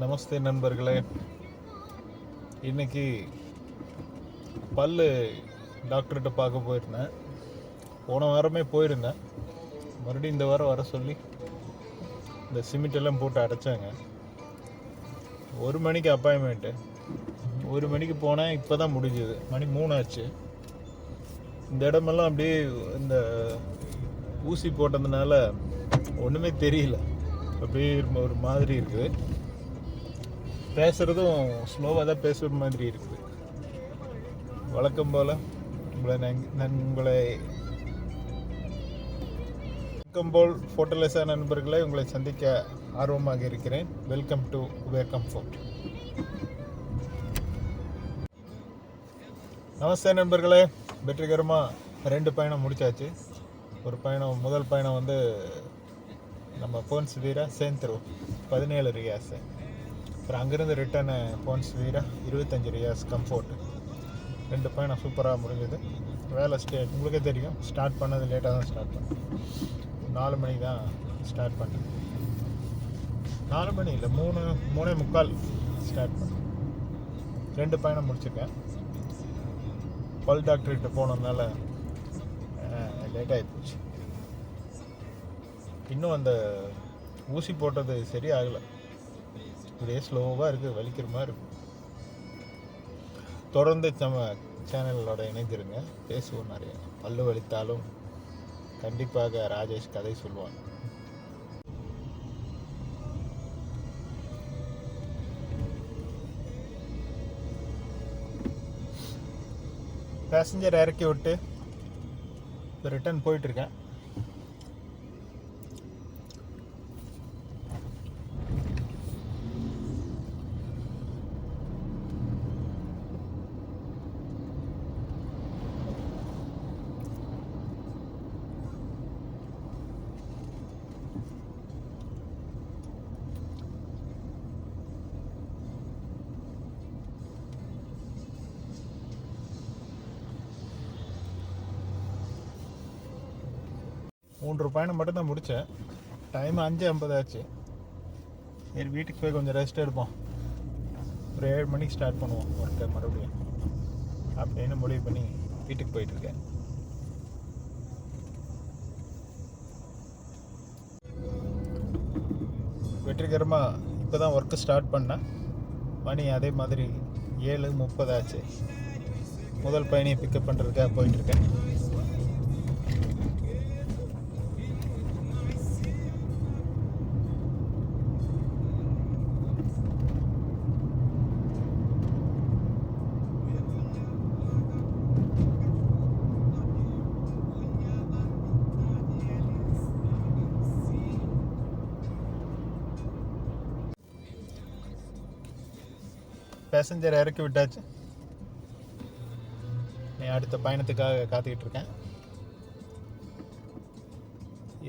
நமஸ்தே நண்பர்களே. இன்னைக்கு பல்லு டாக்டர்கிட்ட பார்க்க போயிருந்தேன். போன வாரமே போயிருந்தேன். மறுபடியும் இந்த வாரம் வர சொல்லி இந்த சிமெண்ட் எல்லாம் போட்டு அடைச்சாங்க. ஒரு மணிக்கு அப்பாயின்மெண்ட்டு ஒரு மணிக்கு போனேன் இப்போ தான் முடிஞ்சுது. மணி மூணு ஆச்சு இந்த இடமெல்லாம் அப்படியே இந்த ஊசி போட்டதுனால ஒன்றுமே தெரியல. அப்படியே ஒரு மாதிரி இருக்குது. பேசுகிறதும் ஸ்லோவாக தான் பேசுகிற மாதிரி இருக்குது வழக்கம் போல் உங்களை நான் நான் உங்களை வழக்கம் போல் ஃபோட்டோலெஸ்ஸான நண்பர்களை உங்களை சந்திக்க ஆர்வமாக இருக்கிறேன். Welcome to Uber Comfort namaste நண்பர்களே. வெற்றிகரமாக ரெண்டு பயணம் முடிச்சாச்சு. ஒரு பயணம் முதல் பயணம் வந்து நம்ம போன்ஸ் வீரா சேந்திரு பதினேழு ரியாஸ் அப்புறம் அங்கேருந்து ரிட்டர்னு போன்ஸ் வீரா இருபத்தஞ்சி ரியாஸ் கம்ஃபோர்ட் ரெண்டு பயணம் சூப்பராக முடிஞ்சது. வேலை ஸ்டே உங்களுக்கே தெரியும் ஸ்டார்ட் பண்ணது லேட்டாக தான் ஸ்டார்ட் பண்ணேன். நாலு மணிக்கு தான் ஸ்டார்ட் பண்ணேன். நாலு மணி இல்லை மூணு மூணே முக்கால் ஸ்டார்ட் பண்ணேன். ரெண்டு பயணம் முடிச்சிருக்கேன். பல் டாக்டர்கிட்ட போனதுனால லேட் ஆகி போச்சு. இன்னும் அந்த ஊசி போட்டது சரியாகலை. அப்படியே ஸ்லோவாக இருக்குது வலிக்கிற மாதிரி இருக்கும் தொடர்ந்து நம்ம சேனலோட இணைந்திருங்க. பேசுவோம் நிறைய. பல்லு வலித்தாலும் கண்டிப்பாக ராஜேஷ் கதை சொல்லுவான் பேசஞ்சர் இறக்கி விட்டு இப்போ ரிட்டர்ன் போயிட்டுருக்கேன் மூன்று பயணம் மட்டும் தான் முடித்தேன். டைம் அஞ்சு ஐம்பது ஆச்சு. சரி வீட்டுக்கு போய் கொஞ்சம் ரெஸ்ட் எடுப்போம். ஒரு ஏழு மணிக்கு ஸ்டார்ட் பண்ணுவோம் ஒர்க்கை மறுபடியும். அப்படின்னு முடிவு பண்ணி வீட்டுக்கு போயிட்டுருக்கேன் வெற்றிகரமாக இப்போ தான் ஒர்க்கு ஸ்டார்ட் பண்ணேன். மணி அதே மாதிரி ஏழு முப்பது ஆச்சு. முதல் பயணியை பிக்கப் பண்ணுறதுக்காக போயிட்டுருக்கேன் பேசஞ்சர் இறக்கி விட்டாச்சு. நீ அடுத்த பயணத்துக்காக காத்துக்கிட்டு இருக்கேன்.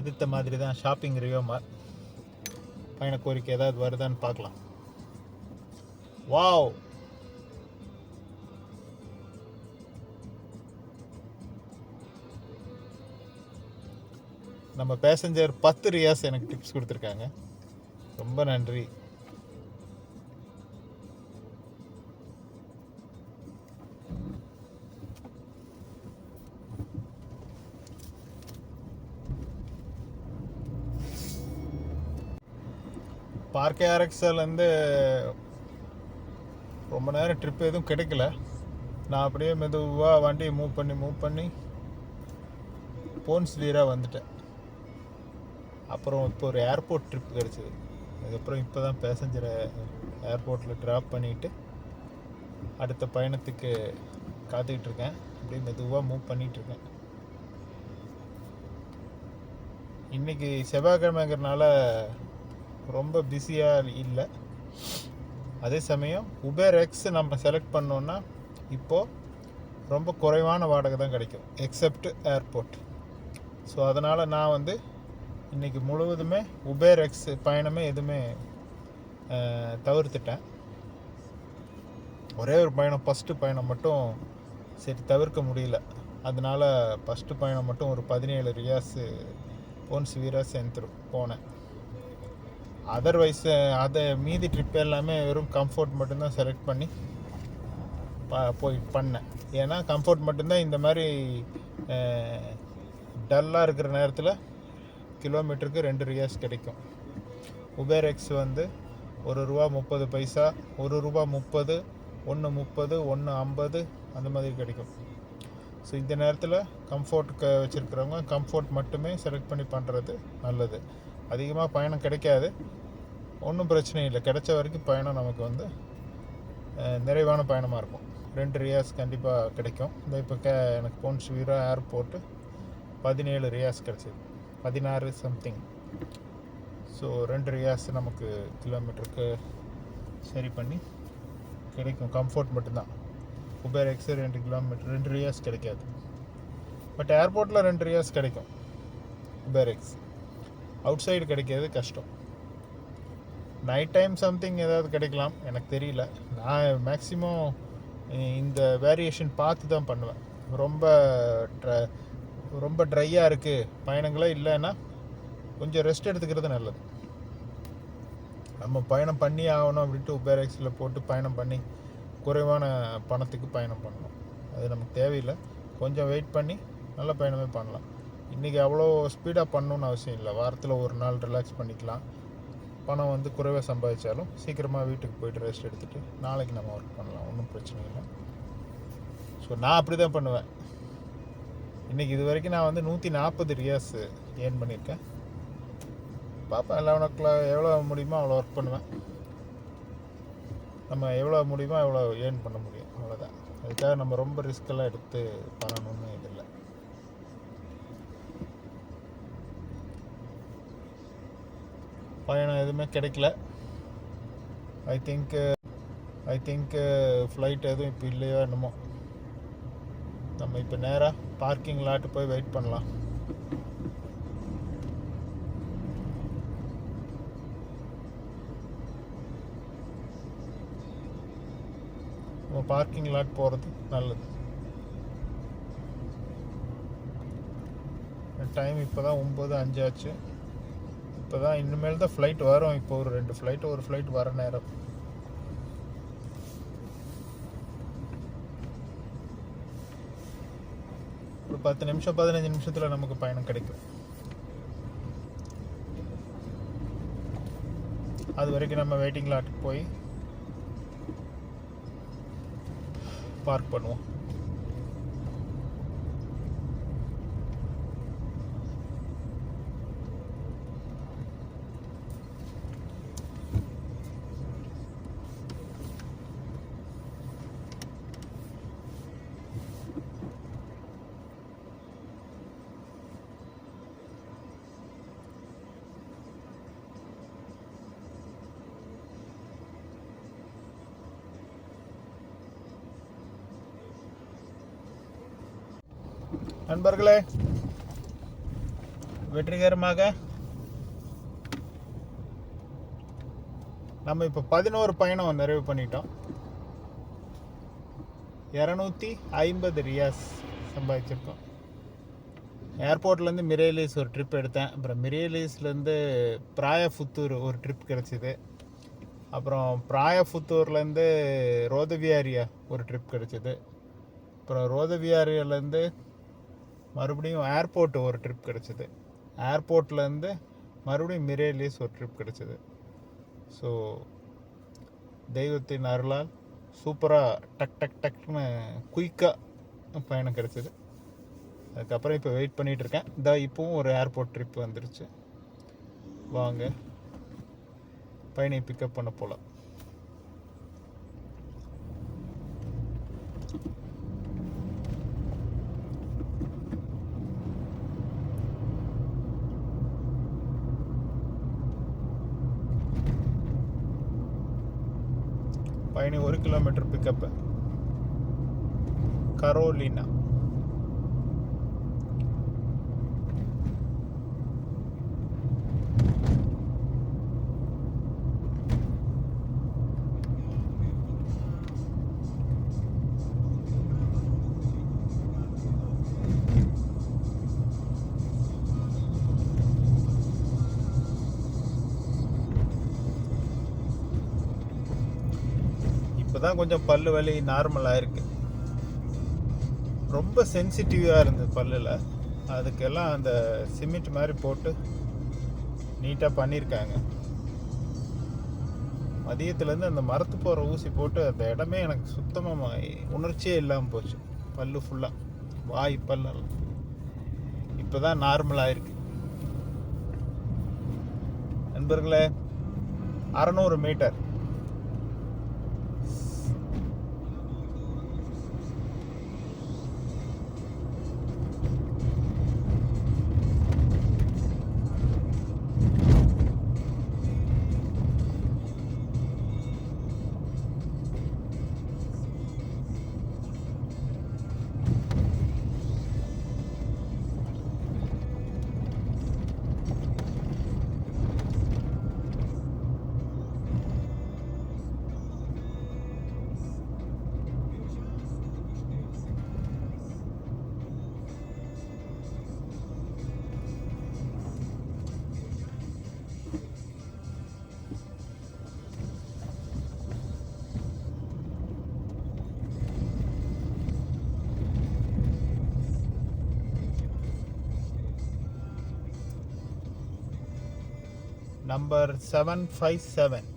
எதிர்த்த மாதிரி தான் ஷாப்பிங் ரியோமார் பயண கோரிக்கை ஏதாவது வருதான்னு பார்க்கலாம். வாவ் நம்ம பேசஞ்சர் பத்து ரியாஸ் எனக்கு டிப்ஸ் கொடுத்துருக்காங்க. ரொம்ப நன்றி. பார்க்கே ஆர்எக்ஸ்எல்லேருந்து ரொம்ப நேரம் ட்ரிப் எதுவும் கிடைக்கல. நான் அப்படியே மெதுவாக வண்டியை மூவ் பண்ணி மூவ் பண்ணி போன்ஸ் வீராக வந்துட்டேன். அப்புறம் இப்போ ஒரு ஏர்போர்ட் ட்ரிப் கிடச்சிது. அதுக்கப்புறம் இப்போ தான் பேசஞ்சரை ஏர்போர்ட்டில் ட்ராப் பண்ணிவிட்டு அடுத்த பயணத்துக்கு காத்துக்கிட்டு இருக்கேன். அப்படியே மெதுவாக மூவ் பண்ணிகிட்டு இருக்கேன். இன்றைக்கி செவ்வாய்க்கிழமைங்கிறனால ரொம்ப பிஸியாக இல்லை. அதே சமயம் உபேர் எக்ஸ் நம்ம செலக்ட் பண்ணோன்னா இப்போது ரொம்ப குறைவான வாடகை தான் கிடைக்கும் எக்ஸப்ட் ஏர்போர்ட் ஸோ அதனால் நான் வந்து இன்றைக்கி முழுவதுமே உபேர் எக்ஸ் பயணமே எதுவுமே தவிர்த்துட்டேன். ஒரே ஒரு பயணம் ஃபஸ்ட்டு பயணம் மட்டும் சரி தவிர்க்க முடியல. அதனால் ஃபஸ்ட்டு பயணம் மட்டும் ஒரு பதினேழு ரியாஸு போன்ஸ் வீரா சேர்ந்துரும் போனேன். அதர்வைஸ் அதை மீதி ட்ரிப் எல்லாமே வெறும் கம்ஃபர்ட் மட்டும்தான் செலக்ட் பண்ணி ப போய் பண்ணேன். ஏன்னா கம்ஃபர்ட் மட்டும்தான் இந்த மாதிரி டல்லாக இருக்கிற நேரத்தில் கிலோமீட்டருக்கு ரெண்டு ரியாஸ் கிடைக்கும். உபேர் எக்ஸ் வந்து ஒரு ரூபா முப்பது பைசா ஒரு ரூபா முப்பது ஒன்று முப்பது ஒன்று ஐம்பது அந்த மாதிரி கிடைக்கும். ஸோ இந்த நேரத்தில் கம்ஃபோர்ட் க வச்சுருக்கிறவங்க கம்ஃபோர்ட் மட்டுமே செலக்ட் பண்ணி பண்ணுறது நல்லது. அதிகமாக பயணம் கிடைக்காது. ஒன்றும் பிரச்சனை இல்லை. கிடைச்ச வரைக்கும் பயணம் நமக்கு வந்து நிறைவான பயணமாக இருக்கும். ரெண்டு ரியாஸ் கண்டிப்பாக கிடைக்கும். இந்த இப்போ கே எனக்கு போன்ஸ் வீரா ஏர்போர்ட்டு பதினேழு ரியாஸ் கிடச்சிது. பதினாறு சம்திங் ஸோ ரெண்டு ரியாஸ் நமக்கு கிலோமீட்டருக்கு சரி பண்ணி கிடைக்கும். கம்ஃபோர்ட் மட்டும்தான். உபேர் எக்ஸு ரெண்டு கிலோமீட்டர் ரெண்டு ரியாஸ் கிடைக்காது. பட் ஏர்போர்ட்டில் ரெண்டு ரியாஸ் கிடைக்கும். உபேர் எக்ஸ் அவுட் சைடு கிடைக்கிறது கஷ்டம். நைட் டைம் சம்திங் ஏதாவது கிடைக்கலாம் எனக்கு தெரியல. நான் மேக்ஸிமம் இந்த வேரியேஷன் பார்த்து தான் பண்ணுவேன். ரொம்ப ட்ர ரொம்ப ட்ரையாக இருக்குது பயணங்களே இல்லைன்னா கொஞ்சம் ரெஸ்ட் எடுத்துக்கிறது நல்லது. நம்ம பயணம் பண்ணி ஆகணும் அப்படின்ட்டு உபேர் எக்ஸில் போட்டு பயணம் பண்ணி குறைவான பணத்துக்கு பயணம் பண்ணணும். அது நமக்கு தேவையில்லை. கொஞ்சம் வெயிட் பண்ணி நல்ல பயணமே பண்ணலாம். இன்றைக்கி அவ்வளோ ஸ்பீடாக பண்ணணும்னு அவசியம் இல்லை. வாரத்தில் ஒரு நாள் ரிலாக்ஸ் பண்ணிக்கலாம். பணம் வந்து குறைவாக சம்பாதிச்சாலும் சீக்கிரமாக வீட்டுக்கு போயிட்டு ரெஸ்ட் எடுத்துகிட்டு நாளைக்கு நம்ம ஒர்க் பண்ணலாம். ஒன்றும் பிரச்சனை இல்லை. ஸோ நான் அப்படி தான் பண்ணுவேன். இன்றைக்கி இது வரைக்கும் நான் வந்து நூற்றி நாற்பது ரியாஸ் ஏர்ன் பண்ணியிருக்கேன். பார்ப்பேன் லெவன் ஓ கிளாக் எவ்வளோ முடியுமோ அவ்வளோ ஒர்க் பண்ணுவேன். நம்ம எவ்வளோ முடியுமோ எவ்வளோ ஏர்ன் பண்ண முடியும். அவ்வளோதான் அதுக்காக நம்ம ரொம்ப ரிஸ்க்கெல்லாம் எடுத்து பண்ணணும்னு இது பயணம் எதுவுமே கிடைக்கல. I think I think flight எதுவும் இப்போ இல்லையோ என்னமோ. நம்ம இப்போ நேராக பார்க்கிங் லாட்டு போய் வெயிட் பண்ணலாம். நம்ம பார்க்கிங் லாட் போகிறது நல்லது. டைம் இப்போ தான் ஒம்பது அஞ்சாச்சு. இப்போ தான் இனிமேல் தான் ஃப்ளைட் வரும். இப்போ ஒரு ரெண்டு ஃப்ளைட் ஒரு ஃப்ளைட் வர நேரம். ஒரு பத்து நிமிஷம் பதினஞ்சு நிமிஷத்தில் நமக்கு பயணம் கிடைக்கும். அது வரைக்கும் நம்ம வெயிட்டிங் லாட்டுக்கு போய் பார்க் பண்ணுவோம். நண்பர்களே வெற்றிகரமாக நம்ம இப்போ பதினோரு பயணம் நிறைவு பண்ணிட்டோம். இரநூத்தி ஐம்பது ரியாஸ் சம்பாதிச்சிருக்கோம். ஏர்போர்ட்லேருந்து மிரேலிஸ் ஒரு ட்ரிப் எடுத்தேன். அப்புறம் மிரேலிஸ்லேருந்து பிராயபுத்தூர் ஒரு ட்ரிப் கிடச்சிது. அப்புறம் பிராயபுத்தூர்லேருந்து ரோதவியாரியா ஒரு ட்ரிப் கிடச்சிது. அப்புறம் ரோதவியாரியாலேருந்து மறுபடியும் ஏர்போர்ட் ஒரு ட்ரிப் கிடச்சிது. ஏர்போர்ட்லேருந்து மறுபடியும் மிரேலிஸ் ஒரு ட்ரிப் கிடச்சிது. ஸோ தெய்வத்தின் அருளால் சூப்பராக டக் டக் டக்னு குயிக்காக பயணம் கிடச்சிது. அதுக்கப்புறம் இப்போ வெயிட் பண்ணிகிட்டு இருக்கேன். இப்போவும் ஒரு ஏர்போர்ட் ட்ரிப் வந்துருச்சு. வாங்க பயணியை பிக்கப் பண்ண போகலாம் பயணி ஒரு கிலோமீட்டர் பிக்கப்பு கரோலினா. இப்போ தான் கொஞ்சம் பல்லு வலி நார்மலாக இருக்குது ரொம்ப சென்சிட்டிவாக இருந்தது பல்லில். அதுக்கெல்லாம் அந்த சிமெண்ட் மாதிரி போட்டு நீட்டாக பண்ணியிருக்காங்க மதியத்துலேருந்து அந்த மரத்து போகிற ஊசி போட்டு அந்த இடமே எனக்கு சுத்தமாக உணர்ச்சியே இல்லாமல் போச்சு. பல்லு ஃபுல்லாக வாய் பல்லெல்லாம். இப்போ தான் நார்மலாக இருக்கு. நண்பர்களே அறநூறு மீட்டர் number 757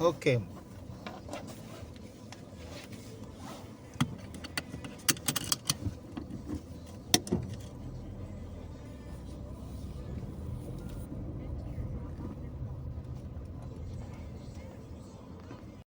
Okay.